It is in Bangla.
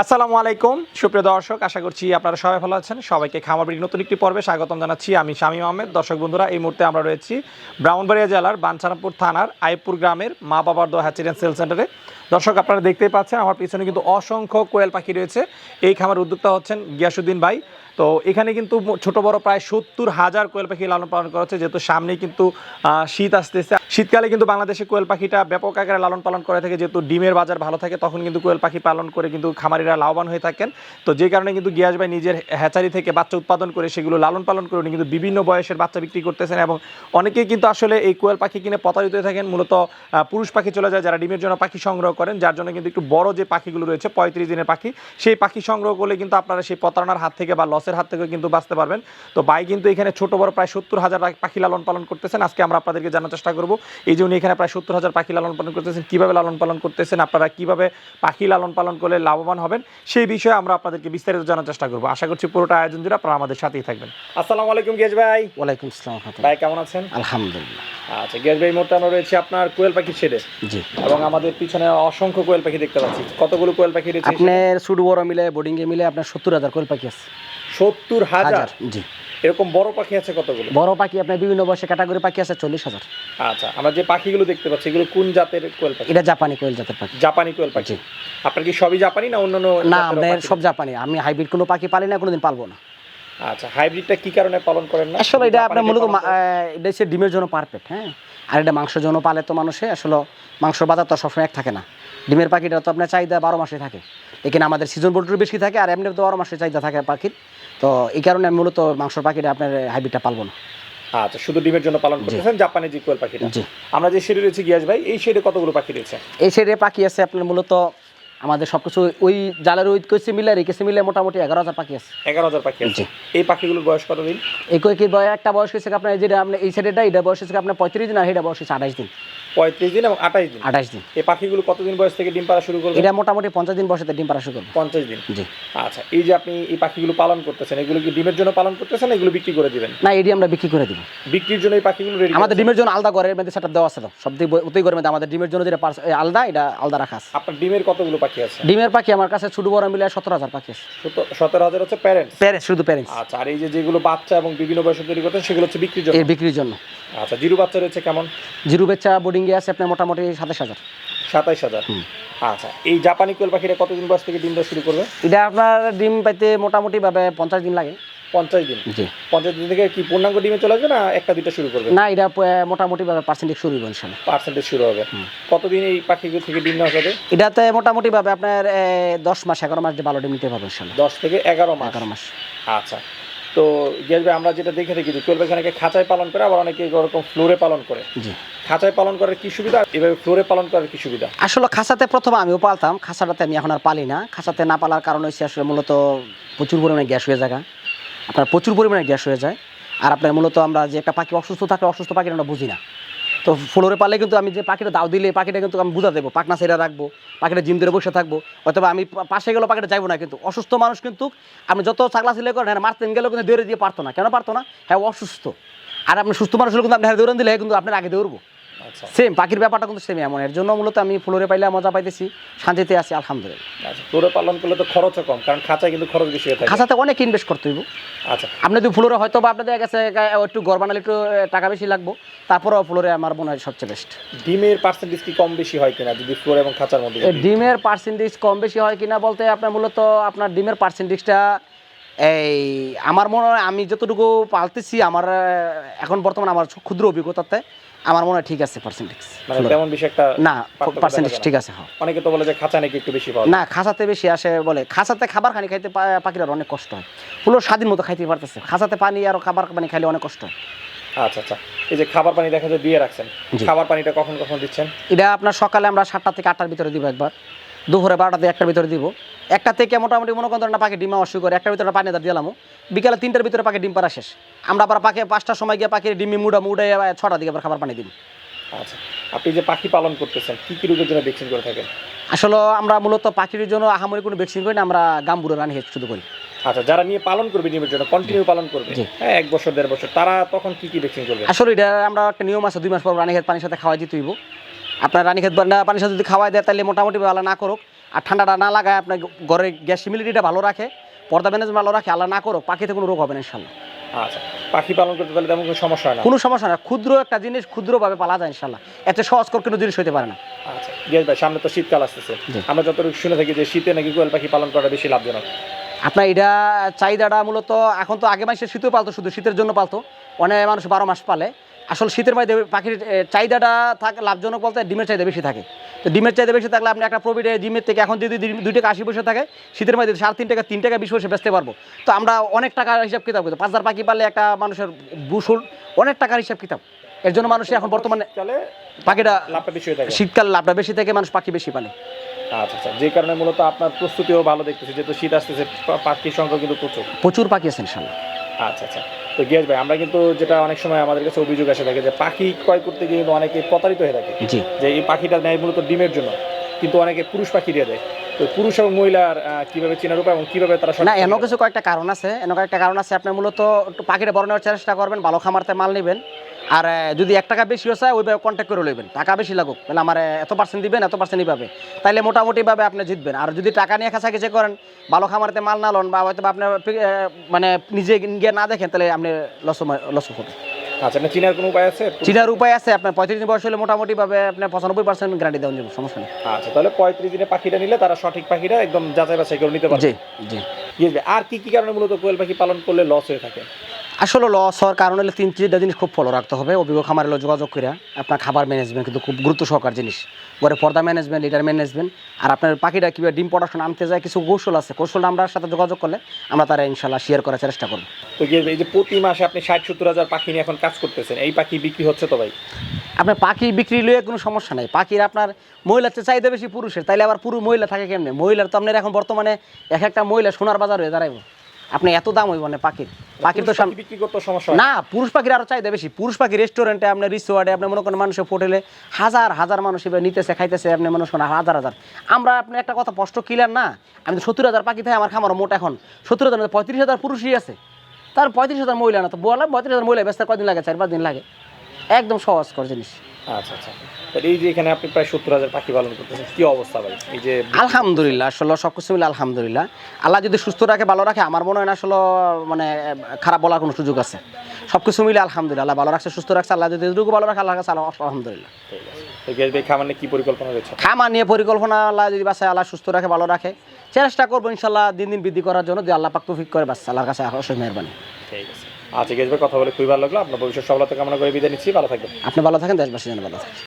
আসসালামু আলাইকুম। সুপ্রিয় দর্শক, আশা করছি আপনারা সবাই ভালো আছেন। সবাইকে খামার বাড়ির নতুন একটি পর্বে স্বাগতম জানাচ্ছি। আমি শামীম আহমেদ। দর্শক বন্ধুরা, এই মুহূর্তে আমরা রয়েছি ব্রাহ্মণবাড়িয়া জেলার বাঞ্ছারামপুর থানার আইপুর গ্রামের মা বাবার দো চিলেন সেল সেন্টারে। দর্শক, আপনারা দেখতেই পাচ্ছেন, আমার পিছনে কিন্তু অসংখ্য কোয়েল পাখি রয়েছে। এই খামার উদ্যোক্তা হচ্ছেন গিয়াসুদ্দিন ভাই। তো এখানে কিন্তু ছোট বড় প্রায় সত্তর হাজার কোয়েল পাখি লালন পালন করা হচ্ছে, যেহেতু সামনেই কিন্তু শীত আসতেছে। শীতকালে কিন্তু বাংলাদেশে কোয়েল পাখিটা ব্যাপক আকারে লালন পালন করে থাকে, যেহেতু ডিমের বাজার ভালো থাকে, তখন কিন্তু কোয়েল পাখি পালন করে কিন্তু খামারিরা লাভবান হয়ে থাকেন। তো যে কারণে কিন্তু গিয়াস ভাই নিজের হ্যাচারি থেকে বাচ্চা উৎপাদন করে সেগুলো লালন পালন করে উনি কিন্তু বিভিন্ন বয়সের বাচ্চা বিক্রি করতেছেন এবং অনেকেই কিন্তু আসলে এই কোয়েল পাখি কিনে প্রতারিত হয়ে থাকেন। মূলত পুরুষ পাখি চলে যায় যারা ডিমের জন্য পাখি সংগ্রহ করেন যার জন্য কিন্তু একটু বড় যে পাখিগুলো রয়েছে পঁয়ত্রিশ দিনের পাখি সেই পাখি সংগ্রহ করলে কিন্তু আপনারা সেই প্রতারণার হাত থেকে বা লসের হাত থেকে কিন্তু বাঁচতে পারবেন। তো ভাই কিন্তু এখানে ছোট বড় প্রায় সত্তর হাজার পাখি লালন পালন করতেছেন। আজকে আমরা আপনাদেরকে জানার চেষ্টা করব এই যে উনি এখানে প্রায় সত্তর হাজার পাখি লালন পালন করতেছেন কীভাবে লালন পালন করতেছেন আপনারা কীভাবে পাখি লালন পালন করলে লাভবান হবেন সেই বিষয়ে আমরা আপনাদেরকে বিস্তারিত জানার চেষ্টা করব। আশা করছি পুরোটা আয়োজন জুড়ে আপনারা আমাদের সাথেই থাকবেন। আসসালামু আলাইকুম গেজ ভাই। ওয়ালাইকুম আসসালাম ভাই কেমন আছেন? আলহামদুলিল্লাহ। আচ্ছা গিয়াস ভাই আমরা রয়েছে আপনার কোয়েল পাখি ছেড়ে জি। এবং আমাদের পিছনে অসংখ্য কোয়েল পাখি দেখতে পাচ্ছি। কতগুলো কোয়েল পাখি রয়েছে? আপনার শুধু বড় মিলে বোর্ডিং এ মিলে আপনার সত্তর হাজার কোয়েল পাখি আছে। সত্তর হাজার? জি। এরকম বড় পাখি আছে কতগুলো? বড় পাখি আপনার বিভিন্ন বয়সে ক্যাটাগরি পাখি আছে চল্লিশ হাজার। আচ্ছা আমরা যে পাখিগুলো দেখতে পাচ্ছি এগুলো কোন জাতের কোয়েল পাখি? এটা জাপানি কোয়েল জাতের পাখি। জাপানি কোয়েল পাখি। আপনার কি সবই জাপানি না অন্যান্য না আমাদের সব জাপানি। আমি হাইব্রিড কোনো পাখি পালি না কোনোদিন পালবো না। আচ্ছা হাইব্রিডটা কি কারণে পালন করেন না? আসলে এটা আপনার মূলত এটা হচ্ছে ডিমের জন্য পারফেক্ট হ্যাঁ? আর এটা মাংসের জন্য পালে তো মানুষে আসলে মাংসের বাজার তো সবসময় এক থাকে না। ডিমের পাখিটা তো আপনার চাহিদা বারো মাসে থাকে। এখানে আমাদের সিজন বোর্ডের বেশি থাকে আর এমনি তো বারো মাসে চাহিদা থাকে পাখির। তো এই কারণে আমি মূলত মাংসের পাখিটা আপনার হাইব্রিডটা পালবো না। আচ্ছা শুধু ডিমের জন্য পালন করতেছেন জাপানি যে কোয়েল পাখিটা? আমরা যে শেডে রয়েছে গিয়াস ভাই এই শেডে কতগুলো পাখি রয়েছে? এই সাইডে পাখি আছে আপনার মূলত আমাদের সবকিছু ওই জালের ওই কেসে মিলে আর এই কেসে মিলে মোটামুটি এগারো হাজার পাখি আছে। এগারো হাজার পাখি আছে। এই পাখিগুলো বয়স কতদিন? এই একই কি বয় একটা বয়স হয়েছে আপনার এই যেটা আপনার এই সাইডেটা এটা বয়স হয়েছে আপনার পঁয়ত্রিশ দিন আর এটা বয়স হয়েছে আঠাশ দিন। পঁয়ত্রিশ দিন এবং আঠাশ দিন। আঠাশ দিন। এই পাখিগুলো কতদিন বয়স থেকে ডিম পাড়া শুরু করবে? এটা মোটামুটি পঞ্চাশ দিন বয়সে ডিম পাড়া শুরু করবে। পঞ্চাশ দিন। জি। আচ্ছা এই যে আপনি এই পাখিগুলো পালন করতেছেন এগুলো কি ডিমের জন্য পালন করতেছেন এগুলো বিক্রি করে দিবেন? না এটি আমরা বিক্রি করে দিব। বিক্রির জন্য এই পাখিগুলো রেডি আমাদের ডিমের জন্য আলাদা ঘরের মধ্যে সেটা দেওয়া আছে তো। সব দিক ওতেই ঘরের মধ্যে আমাদের ডিমের জন্য যেটা আলাদা এটা আলাদা রাখা আছে। আপনার ডিমের কতগুলো পাখি আছে? ডিমের পাখি আমার কাছে ছোট বড় মিলে সতেরো হাজার পাখি আছে। সতেরো হাজার হচ্ছে প্যারেন্টস প্যারেন্টস শুধু প্যারেন্টস আচ্ছা আর এই যে যেগুলো বাচ্চা এবং বিভিন্ন বয়সে তৈরি করতেন সেগুলো হচ্ছে বিক্রির জন্য? বিক্রির জন্য। আচ্ছা জিরো বাচ্চা রয়েছে কেমন? জিরু বেচা বোর্ডিংয়ে আছে আপনার মোটামুটি সাতাশ হাজার। সাতাইশ হাজার। আচ্ছা এই জাপানি কোয়েল পাখিটা কতদিন বয়স থেকে ডিম দেওয়া শুরু করবে? এটা আপনার ডিম পাইতে মোটামুটি ভাবে পঞ্চাশ দিন লাগে। পঞ্চাশ দিন? জি। পঞ্চাশ দিন থেকে কি পূর্ণাঙ্গ ডিমে চলে আসবে না একটা দুইটা শুরু করবে? না এটা মোটামুটি ভাবে পার্সেন্টেজ শুরু হইব ইনশাল্লাহ। পার্সেন্টেজ শুরু হবে। কতদিন এই পাখিগুলো থেকে ডিম নেওয়া যাবে? এটাতে মোটামুটি ভাবে আপনার দশ মাস এগারো মাস ভালো ডিম নিতে পারব ইনশাল্লাহ। দশ থেকে এগারো মাস? এগারো মাস। আচ্ছা। তো গিয়াস আমরা যেটা দেখে থাকি যে চলবে অনেকে খাঁচায় পালন করে আবার অনেকে ওরকম ফ্লোরে পালন করে। খাঁচায় পালন করার কি সুবিধা? এভাবে ফ্লোরে পালন করার কি সুবিধা? আসলে খাঁচাতে প্রথমে আমিও পালতাম খাঁচাটাতে আমি এখন আর পালি না। খাঁচাতে না পালার কারণ হচ্ছে আসলে মূলত প্রচুর পরিমাণে গ্যাস হয়ে যায় আপনার প্রচুর পরিমাণে গ্যাস হয়ে যায়। আর আপনার মূলত আমরা যে একটা পাখি অসুস্থ থাকলে অসুস্থ পাখি আমরা বুঝি না। তো ফ্লোরে পালে কিন্তু আমি যে পাখিটা দাও দিলে পাখিটা কিন্তু আমি বুঝা দেবো, পাখনা সেরা রাখব, পাখিটা জিম ধরে বসে থাকব, অথবা আমি পাশে গেলেও পাখিটা যাইবো না কিন্তু। অসুস্থ মানুষ কিন্তু আমি যত চাকলা সিলে করেন হ্যাঁ মারতেন গেলেও কিন্তু দৌড়ে দিয়ে পারতো না। কেন পারতো না? হ্যাঁ অসুস্থ। আর আপনি সুস্থ মানুষ হলে কিন্তু আপনি হ্যাঁ দৌড়ান দিলে হ্যাঁ কিন্তু আপনার আগে দৌড়বো। সেম পাখির ব্যাপারটা কিন্তু সেম এমন। এর জন্য মূলত আমি ফ্লোরে পাইলে মজা পাইতেছি শান্তিতে আছি আলহামদুলিল্লাহ। আচ্ছা ফ্লোরে পালন করলে তো খরচও কম কারণ খাঁচায় কিন্তু খরচ বেশি হয়ে থাকে। খাঁচাতে অনেক ইনভেস্ট করতে হইব। আচ্ছা। আপনি যদি ফ্লোরে হয়তো বা আপনাদের কাছে একটু ঘর বানালে একটু টাকা বেশি লাগবো তারপরেও ফ্লোরে আমার মনে হয় সবচেয়ে বেস্ট ডিমের পার্সেন্টেজ কি কম বেশি হয় কিনা যদি ফ্লোর এবং খাঁচার মধ্যে ডিমের পার্সেন্টেজ কম বেশি হয় কিনা বলতে আপনার মূলত আপনার ডিমের পার্সেন্টেজটা এই আমার মনে হয় আমি যতটুকু পালতেছি আমার এখন বর্তমানে আমার ক্ষুদ্র অভিজ্ঞতাতে আমার মনে হয় ঠিক আছে পার্সেন্টেজ মানে তেমন বেশি একটা না পার্সেন্টেজ ঠিক আছে হ্যাঁ। অনেকে তো বলে যে খাঁচা নাকি একটু বেশি পাওয়া না খাঁচাতে বেশি আসে বলে খাঁচাতে খাবার খানি খাইতে পাখিরা অনেক কষ্ট হয়। পুরো স্বাধীন মতো খাইতে পারতেছে। খাঁচাতে পানি আর খাবার পানি খাইলে অনেক কষ্ট হয়। আচ্ছা আচ্ছা। এই যে খাবার পানি দেখা যায় দিয়ে রাখছেন। খাবার পানিটা কখন কখন দিচ্ছেন? এটা আপনার সকালে আমরা সাতটা থেকে আটটার ভিতরে দিব একবার। দুপুরে বারোটা থেকে একটার ভিতরে দিব। একটা থেকে মোটামুটি মনে করেন না পাখি ডিম দেওয়া শুরু করে একটার ভিতরে পানি দাঁড় দিলাম। বিকালে তিনটার ভিতরে পাখি ডিম পাড়া শেষ। আমরা আবার পাখি পাঁচটার সময় গিয়ে পাখির ডিমি মুড়া মুড়ে ছটার দিকে আবার খাবার পানি দিব। আচ্ছা আপনি যে পাখি পালন করতেছেন কি কি রোগের জন্য ভ্যাকসিন করে থাকেন? আসলে আমরা মূলত পাখির জন্য আহামরি কোনো ভ্যাকসিন করি না আমরা গাম্বুরো রানি হেড শুধু করি। আচ্ছা যারা নিয়ে পালন করবে ডিমের জন্য কন্টিনিউ পালন করবে? হ্যাঁ এক বছর দেড় বছর তারা তখন কি কি ভ্যাকসিন করবে? আসলে এটা আমরা একটা নিয়ম আছে দুই মাস পর রানী খেত পানির সাথে খাওয়াই দিতে হইব। আপনার রানী খেত পানির সাথে যদি খাওয়াই দেয় তাহলে মোটামুটি ভালো না করুক। আর ঠান্ডাটা না লাগায় আপনার ঘরের গ্যাস সিমিলিটিটা ভালো রাখে পর্দা ম্যানেজমেন্ট ভালো রাখে আল্লাহ না করুক পাখিতে কোনো রোগ হবে না ইনশাল্লাহ। আচ্ছা পাখি পালন করতে তাহলে তেমন কোনো সমস্যা হয় না? কোনো সমস্যা না ক্ষুদ্র একটা জিনিস ক্ষুদ্রভাবে পালা যায় ইনশাল্লাহ। এত সহজ করে কোনো জিনিস হইতে পারে না। আচ্ছা ভাই সামনে তো শীতকাল আসতেছে। আমরা যতটুকু শুনে থাকি যে শীতে নাকি কোয়েল পাখি পালন করা বেশি লাভজনক। আপনার এটা চাহিদাটা মূলত এখন তো আগে মাসে শীতও পালতো শুধু শীতের জন্য পালতো। অনেক মানুষ বারো মাস পালে। আসলে শীতের মধ্যে পাখির চাহিদাটা থাকে লাভজনক বলতে ডিমের চাহিদা বেশি থাকে। তো ডিমের চাহিদা বেশি থাকলে আপনি একটা প্রফিটে ডিমের থেকে এখন যদি দুই টাকা আশি পয়সা থাকে শীতের মধ্যে সাড়ে তিন টাকা তিন টাকা বিশ পয়সা বেচতে পারব। তো আমরা অনেক টাকার হিসাব কিতাব করতে পাঁচ হাজার পাখি পারলে একটা মানুষের বুসুল অনেক টাকার হিসাব কিতাব। এর জন্য মানুষ এখন বর্তমানে পাখিটা লাভটা বেশি থাকে। শীতকাল লাভটা বেশি থেকে মানুষ পাখি বেশি পালে। আচ্ছা আচ্ছা। যে কারণে মূলত আপনার প্রস্তুতিও ভালো দেখতেছি যেহেতু শীত আসতেছে পাখির সংখ্যা কিন্তু প্রচুর। প্রচুর পাখি আছে ইনশাল্লাহ। আচ্ছা আচ্ছা। তো গিয়াস ভাই আমরা কিন্তু যেটা অনেক সময় আমাদের কাছে অভিযোগ আসে থাকে যে পাখি ক্রয় করতে গিয়ে কিন্তু অনেকে প্রতারিত হয়ে থাকে। যে এই পাখিটা নেয় মূলত ডিমের জন্য কিন্তু অনেকে পুরুষ পাখি দিয়ে দেয়। তো পুরুষ এবং মহিলার কীভাবে চেনার উপায় এবং কীভাবে তারা না এমন কিছু কয়েকটা কারণ আছে। এমন কয়েকটা কারণ আছে আপনি মূলত পাখিটা বড় নেওয়ার চেষ্টা করবেন ভালো খামারতে মাল নেবেন। আর যদি এক টাকা বেশি হচ্ছে ওইভাবে কন্ট্যাক্ট করে লইবেন। টাকা বেশি লাগুক তাহলে আমার এত পার্সেন্ট দিবেন এত পার্সেন্টই পাবে তাইলে মোটামুটিভাবে আপনি জিতবেন। আর যদি টাকা নিয়ে কাছাকাছি করেন ভালো খামারতে মাল না লন বা হয়তো বা আপনার মানে নিজে গিয়ে না দেখেন তাহলে আপনি লস লস হবে আচ্ছা না চিনার কোনো উপায় আছে? চিনার উপায় আছে আপনার পঁয়ত্রিশ দিন বয়স হলে মোটামুটিভাবে আপনার পঁচানব্বই পার্সেন্ট গ্যারান্টি দেওয়া যাবে সমস্যা নেই। আচ্ছা তাহলে পঁয়ত্রিশ দিনে পাখিটা নিলে তারা সঠিক পাখিটা একদম যাচাই বাছাই করে নিতে পারবে। জি জি। আর কি কি কারণে মূলত কোয়েল পাখি পালন করলে লস হয়ে থাকে? আসলে লস হওয়ার কারণ হলে তিন চারটা জিনিস খুব ফলো রাখতে হবে। অভিজ্ঞ খামারের লোক যোগাযোগ করে আপনার খাবার ম্যানেজমেন্ট কিন্তু খুব গুরুত্ব সহকার জিনিস। ঘরে পর্দা ম্যানেজমেন্ট লিটার ম্যানেজমেন্ট আর আপনার পাখিটা কীভাবে ডিম প্রোডাকশন আনতে যায় কিছু কৌশল আছে। কৌশলটা আমরা সাথে যোগাযোগ করলে আমরা তারা ইনশাল্লাহ শেয়ার করার চেষ্টা করব। তো এই যে প্রতি মাসে আপনি ষাট সত্তর হাজার পাখি নিয়ে এখন কাজ করতেছেন এই পাখি বিক্রি হচ্ছে তো ভাই? আপনার পাখি বিক্রি লইয়ে কোনো সমস্যা নাই। পাখির আপনার মহিলার চেয়ে চাহিদা বেশি পুরুষের তাইলে আবার পুরো মহিলা থাকে কেমনে? মহিলার তো আপনার এখন বর্তমানে এক একটা মহিলা সোনার বাজার হয়ে দাঁড়াইব। আপনি এত দাম হইব না পাখির। পাখির তো বিক্রি করতে সমস্যা না পুরুষ পাখির আরও চাহিদা বেশি। পুরুষ পাখি রেস্টুরেন্টে আপনার রিসোর্টে আপনি মনে করেন মানুষের হোটেলে হাজার হাজার মানুষ এবার নিতেছে খাইতেছে আপনি মনে করেন হাজার হাজার। আমরা আপনি একটা কথা স্পষ্ট ক্লিয়ার না? আমি তো সত্তর হাজার পাখি থাকে আমার খামার মোট এখন। সত্তর হাজার পঁয়ত্রিশ হাজার পুরুষই আছে। তার পঁয়ত্রিশ হাজার মহিলা না তো বললাম পঁয়ত্রিশ হাজার মহিলা ব্যস্ত কদিন লাগে? চার পাঁচ দিন লাগে। একদম সহজ কর জিনিস। আচ্ছা আচ্ছা। এই যে এখানে আপনি প্রায় সত্তর হাজার পাখি পালন করতেছেন কি অবস্থা ভাই? এই যে আলহামদুলিল্লাহ আসলে সব কিছু মিলে আলহামদুলিল্লাহ। আল্লাহ যদি সুস্থ রাখে ভালো রাখে আমার মনে হয় না আসলে মানে খারাপ বলার কোনো সুযোগ আছে। সব কিছু মিলে আলহামদুলিল্লাহ আল্লাহ ভালো রাখছে সুস্থ রাখছে আল্লাহ যদি এটুকু ভালো রাখে আল্লাহ কাছে আলহামদুলিল্লাহ। খামার নিয়ে কি পরিকল্পনা রয়েছে? খামার নিয়ে পরিকল্পনা আল্লাহ যদি বাসায় আল্লাহ সুস্থ রাখে ভালো রাখে। চেষ্টা করব ইনশাল্লাহ দিন দিন বৃদ্ধি করার জন্য যদি আল্লাহ পাক তৌফিক করে বাস আল্লাহর কাছে অবশ্যই মেহরবানি। ঠিক আছে। আচ্ছা কথা বলে খুবই ভালো লাগল। আপনার ভবিষ্যৎ সফলতা কামনা করে বিদায় নিচ্ছি। ভালো থাকবেন। আপনি ভালো থাকেন, দেশবাসী যেন ভালো থাকে।